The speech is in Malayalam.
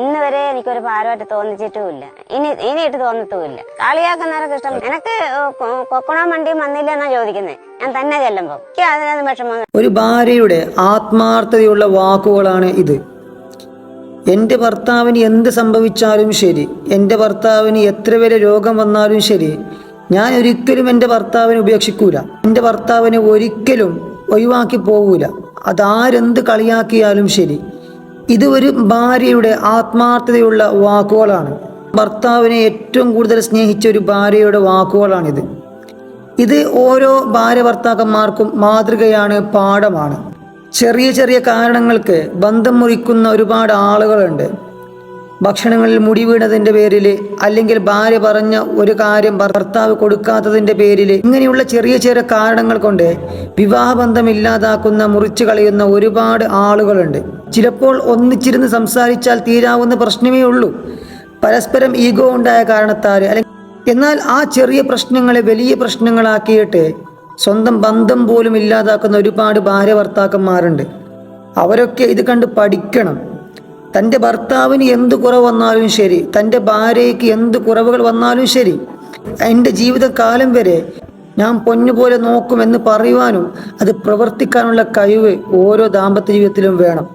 ഇന്ന് വരെ എനിക്കൊരു ഭാരമായിട്ട് തോന്നിച്ചിട്ടുമില്ല. ഇനി ഇനിയിട്ട് തോന്നത്തുമില്ല. കളിയാക്കുന്നവരൊക്കെ ഇഷ്ടം. എനിക്ക് കൊക്കണോ മണ്ടിയും വന്നില്ല എന്നാ ചോദിക്കുന്നത് ഞാൻ തന്നെ ചെല്ലുമ്പോ. എനിക്ക് അതിനകത്ത് വിഷമം ഒരു ഭാര്യയുടെ ആത്മാർത്ഥതയുള്ള വാക്കുകളാണ് ഇത്. എന്റെ ഭർത്താവിന് എന്ത് സംഭവിച്ചാലും ശരി. എന്റെ ഭർത്താവിന് എത്ര വരെ രോഗം വന്നാലും ശരി. ഞാൻ ഒരിക്കലും എന്റെ ഭർത്താവിനെ ഉപേക്ഷിക്കൂല. എന്റെ ഭർത്താവിനെ ഒരിക്കലും ഒഴിവാക്കി പോകൂല അതാരെന്ത് കളിയാക്കിയാലും ശരി. ഇത് ഒരു ഭാര്യയുടെ ആത്മാർത്ഥതയുള്ള വാക്കുകളാണ്. ഭർത്താവിനെ ഏറ്റവും കൂടുതൽ സ്നേഹിച്ച ഒരു ഭാര്യയുടെ വാക്കുകളാണിത്. ഇത് ഓരോ ഭാര്യ ഭർത്താക്കന്മാർക്കും മാതൃകയാണ് പാഠമാണ്. ചെറിയ ചെറിയ കാരണങ്ങൾക്ക് ബന്ധം മുറിക്കുന്ന ഒരുപാട് ആളുകളുണ്ട്. ഭക്ഷണങ്ങളിൽ മുടി വീണതിന്റെ പേരിൽ അല്ലെങ്കിൽ ഭാര്യ പറഞ്ഞ ഒരു കാര്യം ഭർത്താവ് കൊടുക്കാത്തതിന്റെ പേരിൽ ഇങ്ങനെയുള്ള ചെറിയ ചെറിയ കാരണങ്ങൾ കൊണ്ട് വിവാഹബന്ധം ഇല്ലാതാക്കുന്ന മുറിച്ചു കളയുന്ന ഒരുപാട് ആളുകളുണ്ട്. ചിലപ്പോൾ ഒന്നിച്ചിരുന്ന് സംസാരിച്ചാൽ തീരാവുന്ന പ്രശ്നമേ ഉള്ളൂ. പരസ്പരം ഈഗോ ഉണ്ടായ കാരണത്താൽ അല്ലെങ്കിൽ എന്നാൽ ആ ചെറിയ പ്രശ്നങ്ങളെ വലിയ പ്രശ്നങ്ങളാക്കിയിട്ട് സ്വന്തം ബന്ധം പോലും ഇല്ലാതാക്കുന്ന ഒരുപാട് ഭാര്യ ഭർത്താക്കന്മാരുണ്ട്. അവരൊക്കെ ഇത് കണ്ട് പഠിക്കണം. തന്റെ ഭർത്താവിന് എന്ത് കുറവ് വന്നാലും ശരി തന്റെ ഭാര്യയ്ക്ക് എന്ത് കുറവുകൾ വന്നാലും ശരി എന്റെ ജീവിതകാലം വരെ ഞാൻ പൊന്നുപോലെ നോക്കുമെന്ന് പറയുവാനും അത് പ്രവർത്തിക്കാനുള്ള കഴിവ് ഓരോ ദാമ്പത്യ ജീവിതത്തിലും വേണം.